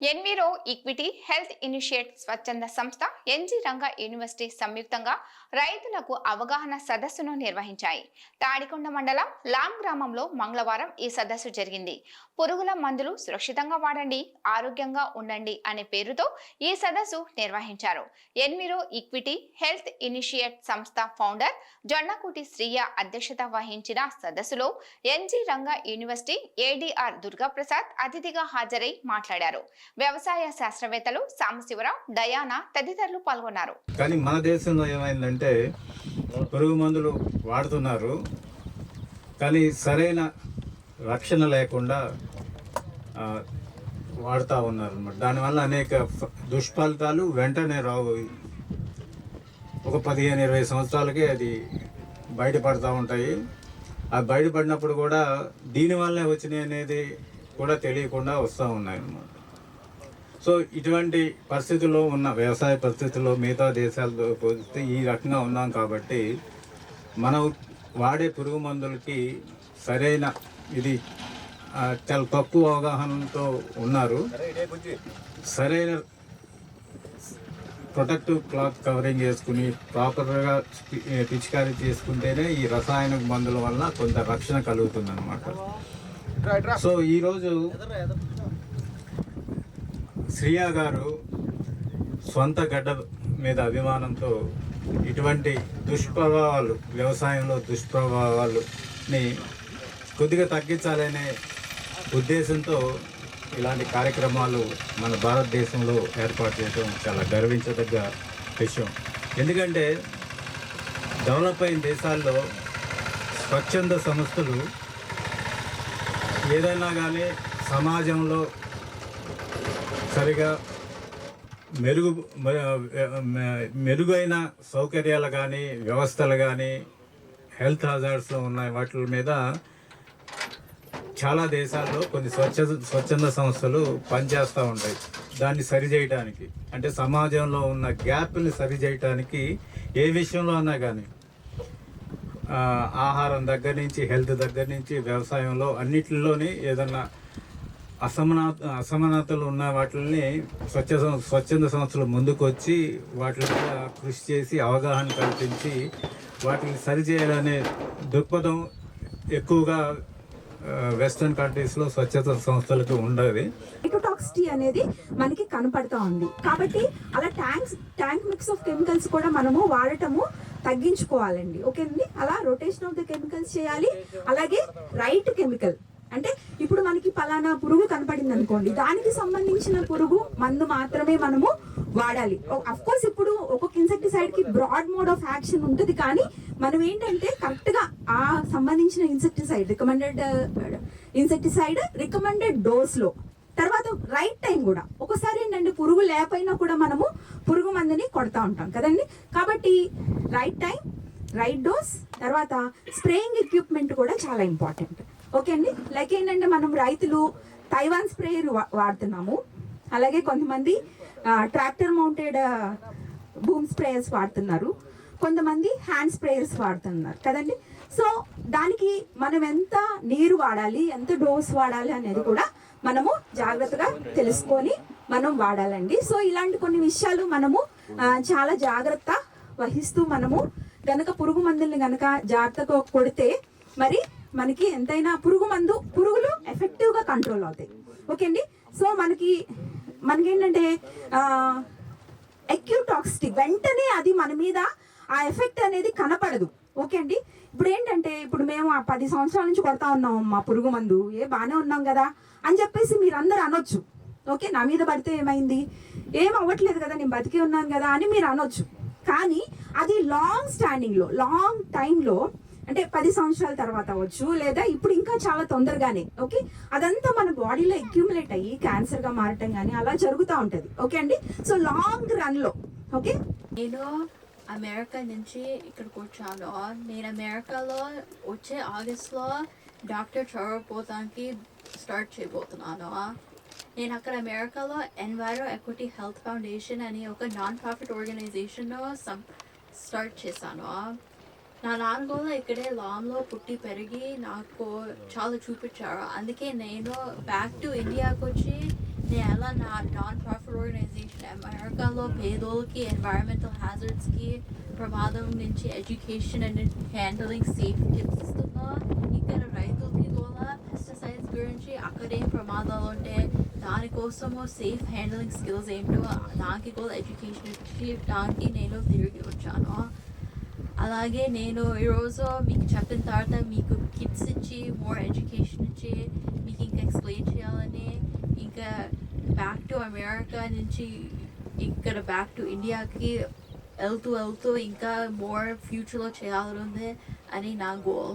Enviro equity health initiate స్వచ్ఛంద సంస్థ NG రంగ యూనివర్సిటీ సంయుక్తంగా రైతులకు అవగాహన సదస్సును నిర్వహించాయి. తాడికొండ మండలం లాం గ్రామంలో మంగళవారం ఈ సదస్సు జరిగింది. పురుగుల మందులు సురక్షితంగా వాడండి ఆరోగ్యంగా ఉండండి అనే పేరుతో ఈ సదస్సు నిర్వహించారు. ఎన్విరో ఈక్విటీ హెల్త్ ఇనిషియేట్ సంస్థ ఫౌండర్ జొన్నకూటి శ్రీయ అధ్యక్షత వహించిన సదస్సులో NG Ranga University ADR Durgaprasad అతిథిగా హాజరై మాట్లాడారు. వ్యవసాయ శాస్త్రవేత్తలు సాంబశివరావు డయానా తదితరులు పాల్గొన్నారు. కానీ మన దేశంలో ఏమైందంటే పురుగు మందులు వాడుతున్నారు. కానీ సరైన రక్షణ లేకుండా వాడుతూ ఉన్నారు అనమాట దానివల్ల అనేక దుష్ఫలితాలు వెంటనే రావు. ఒక పదిహేను ఇరవై సంవత్సరాలకే అది బయటపడతా ఉంటాయి. ఆ బయటపడినప్పుడు కూడా దీనివల్లే వచ్చినాయి అనేది కూడా తెలియకుండా వస్తూ ఉన్నాయి అన్నమాట సో ఇటువంటి పరిస్థితుల్లో ఉన్న వ్యవసాయ పరిస్థితుల్లో మిగతా దేశాలతో పోలిస్తే ఈ రకంగా ఉన్నాం కాబట్టి మనం వాడే పురుగు మందులకి సరైన ఇది చాలా తక్కువ అవగాహనతో ఉన్నారు. సరైన ప్రొటెక్టివ్ క్లాత్ కవరింగ్ చేసుకుని ప్రాపర్గా పిచికారీ చేసుకుంటేనే ఈ రసాయన మందుల వల్ల కొంత రక్షణ కలుగుతుంది అనమాట సో ఈరోజు శ్రియా గారు సొంత గడ్డ మీద అభిమానంతో ఇటువంటి దుష్ప్రభావాలు వ్యవసాయంలో దుష్ప్రభావాలుని కొద్దిగా తగ్గించాలనే ఉద్దేశంతో ఇలాంటి కార్యక్రమాలు మన భారతదేశంలో ఏర్పాటు చేయడం చాలా గర్వించదగ్గ విషయం. ఎందుకంటే డెవలప్ అయిన దేశాల్లో స్వచ్ఛంద సంస్థలు ఏదైనా కానీ సమాజంలో సరిగా మెరుగు మె- మెరుగైన సౌకర్యాలు కానీ వ్యవస్థలు కానీ హెల్త్ హజార్డ్స్లో ఉన్నాయి. వాటి మీద చాలా దేశాల్లో కొన్ని స్వచ్ఛ స్వచ్ఛంద సంస్థలు పనిచేస్తూ ఉంటాయి. దాన్ని సరిచేయటానికి అంటే సమాజంలో ఉన్న గ్యాప్ని సరిచేయటానికి ఏ విషయంలో అన్నా కానీ ఆహారం దగ్గర నుంచి హెల్త్ దగ్గర నుంచి వ్యవసాయంలో అన్నిటిలోని ఏదన్నా అసమనా అసమానతలు ఉన్న వాటిని స్వచ్ఛ సం- స్వచ్ఛంద సంస్థలు ముందుకు వచ్చి వాటి మీద కృషి చేసి అవగాహన కల్పించి వాటిని సరిచేయాలనే దృక్పథం ఎక్కువగా వెస్ట్రన్ కంట్రీస్లో స్వచ్ఛత సంస్థలకు ఉండదు. ఎకోటాక్సిటీ అనేది మనకి కనపడతా ఉంది. కాబట్టి అలా tanks tank mix of chemicals కూడా మనము వాడటము తగ్గించుకోవాలండి. ఓకే అండి అలా రొటేషన్ ఆఫ్ ద కెమికల్స్ చేయాలి. అలాగే రైట్ కెమికల్. అంటే ఇప్పుడు మనకి పలానా పురుగు కనపడింది అనుకోండి దానికి సంబంధించిన పురుగు మందు మాత్రమే మనము వాడాలి. అఫ్ కోర్స్ ఇప్పుడు ఒక్కొక్క ఇన్సెక్టిసైడ్కి బ్రాడ్ మోడ్ ఆఫ్ యాక్షన్ ఉంటుంది కానీ మనం ఏంటంటే కరెక్ట్గా ఆ సంబంధించిన ఇన్సెక్టిసైడ్ రికమెండెడ్ ఇన్సెక్టిసైడ్ రికమెండెడ్ డోస్లో తర్వాత రైట్ టైం కూడా ఒకసారి ఏంటంటే పురుగు లేకపోయినా కూడా మనము పురుగు మందుని కొడతా ఉంటాం కదండి? కాబట్టి రైట్ టైం రైట్ డోస్ తర్వాత స్ప్రేయింగ్ ఎక్విప్మెంట్ కూడా చాలా ఇంపార్టెంట్ ఓకే అండి? లైక్ ఏంటంటే మనం రైతులు తైవాన్ స్ప్రేయర్ వాడుతున్నాము. అలాగే కొంతమంది ట్రాక్టర్ మౌంటెడ్ బూమ్ స్ప్రేయర్స్ వాడుతున్నారు. కొంతమంది హ్యాండ్ స్ప్రేయర్స్ వాడుతున్నారు. కదండి? సో దానికి మనం ఎంత నీరు వాడాలి ఎంత డోస్ వాడాలి అనేది కూడా మనము జాగ్రత్తగా తెలుసుకొని మనం వాడాలండి. సో ఇలాంటి కొన్ని విషయాలు మనము చాలా జాగ్రత్త వహిస్తూ మనము గనక పురుగు మందుల్ని గనక జాగ్రత్తగా కొడితే మరి మనకి ఎంతైనా పురుగు మందు పురుగులు ఎఫెక్టివ్గా కంట్రోల్ అవుతాయి. ఓకే అండి? సో మనకి మనకేంటంటే ఆ, టాక్సిటీ వెంటనే అది మన మీద ఆ ఎఫెక్ట్ అనేది కనపడదు. ఓకే అండి? ఇప్పుడు ఏంటంటే ఇప్పుడు మేము ఆ పది సంవత్సరాల నుంచి కొడతా ఉన్నాం మా పురుగు మందు. ఏ బాగానే ఉన్నాం కదా? అని చెప్పేసి మీరు అందరు అనొచ్చు. ఓకే నా మీద పడితే ఏమైంది? ఏం అవ్వట్లేదు కదా నేను బతికే ఉన్నాను కదా అని మీరు అనొచ్చు. కానీ అది లాంగ్ స్టాండింగ్లో లాంగ్ టైంలో అంటే పది సంవత్సరాల తర్వాత అవ్వచ్చు లేదా ఇప్పుడు ఇంకా చాలా తొందరగానే ఓకే? అదంతా మన బాడీలో అక్యూములేట్ అయ్యి క్యాన్సర్గా మారటం కానీ అలా జరుగుతూ ఉంటది ఓకే అండి? సో లాంగ్ రన్లో ఓకే? నేను అమెరికా నుంచి ఇక్కడికి వచ్చాను. నేను అమెరికాలో వచ్చే ఆగస్ట్లో డాక్టర్ చదవబోతానికి స్టార్ట్ చేయబోతున్నాను. నేను అక్కడ అమెరికాలో ఎన్వైరో ఎక్విటీ హెల్త్ ఫౌండేషన్ అని ఒక నాన్ ప్రాఫిట్ ఆర్గనైజేషన్ స్టార్ట్ చేశాను. నా నాన్న కూడా ఇక్కడే లాంలో పుట్టి పెరిగి నాకు చాలా చూపించారు. అందుకే నేను బ్యాక్ టు ఇండియాకి వచ్చి నేను ఎలా నా నాన్ ప్రాఫిట్ ఆర్గనైజేషన్ అమెరికాలో పేదోళ్ళకి ఎన్వైరన్మెంటల్ హ్యాజర్డ్స్కి ప్రమాదం నుంచి education and handling safe tips ఇస్తున్నా. ఇక్కడ రైతులకి కూడా పెస్టిసైడ్స్ గురించి అక్కడే ప్రమాదాలు ఉంటే దానికోసము సేఫ్ హ్యాండిలింగ్ స్కిల్స్ ఏంటో దానికి కూడా ఎడ్యుకేషన్ ఇచ్చి దానికి నేను తిరిగి వచ్చాను. అలాగే నేను ఈరోజు మీకు చెప్పిన తర్వాత మీకు కిట్స్ ఇచ్చి మోర్ ఎడ్యుకేషన్ ఇచ్చి మీకు ఇంకా ఎక్స్ప్లెయిన్ చేయాలని ఇంకా బ్యాక్ టు అమెరికా నుంచి ఇక్కడ బ్యాక్ టు ఇండియాకి వెళ్తూ వెళ్తూ ఇంకా మోర్ ఫ్యూచర్లో చేయాలని ఉంది అని నా గోల్